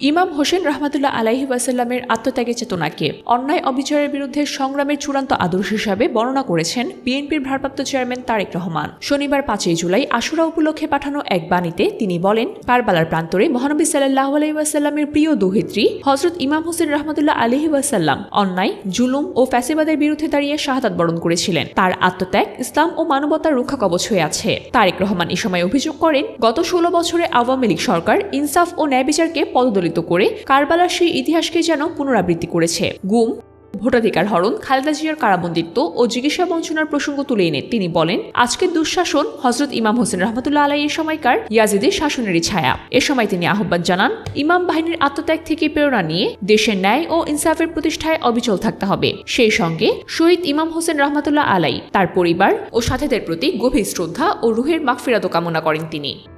ইমাম হোসেন রহমাতুল্লাহ আলাইহি ওয়াসাল্লামের আত্মত্যাগের চেতনাকে অন্যায় অবিচারের বিরুদ্ধে সংগ্রামের চূড়ান্ত আদর্শ হিসাবে বর্ণনা করেছেন বিএনপির ভারপ্রাপ্ত চেয়ারম্যান তারেক রহমান। শনিবার পাঁচই জুলাই আশুরা উপলক্ষে পাঠানো এক বাণীতে তিনি বলেন, পারবালার প্রান্তরে মহানবী সাল্লাহ আলাইসাল্লামের প্রিয় দোহিত্রী হজরত ইমাম হোসেন রহমতুল্লাহ আলহি ওয়াসাল্লাম অন্যায়, জুলুম ও ফ্যাসিবাদের বিরুদ্ধে দাঁড়িয়ে শাহাদাত বরণ করেছিলেন। তার আত্মত্যাগ, ইসলাম ও মানবতার রক্ষা কবচ হয়ে আছে। তারেক রহমান এ সময় অভিযোগ করেন, গত ষোলো বছরে আওয়ামী লীগ সরকার ইনসাফ ও ন্যায় বিচারকে পদদলিত করে কারবালার সেই ইতিহাসকে যেন পুনরাবৃত্তি করেছে। গুম, ভোটাধিকার হরণ, খালেদা জিয়ার কারাবন্দিত্ব ও চিকিৎসা বঞ্চনার প্রসঙ্গ তুলে এনে তিনি বলেন আজকের দুঃশাসন হজরত ইমাম হোসেন রহমতুল্লাহ আলাই এর সময়কার ইয়াজিদের শাসনেরই ছায়া। এ সময় তিনি আহ্বান জানান, ইমাম বাহিনীর আত্মত্যাগ থেকে প্রেরণা নিয়ে দেশের ন্যায় ও ইনসাফের প্রতিষ্ঠায় অবিচল থাকতে হবে। সেই সঙ্গে শহীদ ইমাম হোসেন রহমতুল্লাহ আলাই, তার পরিবার ও সাথীদের প্রতি গভীর শ্রদ্ধা ও রুহের মাগফিরাত কামনা করেন তিনি।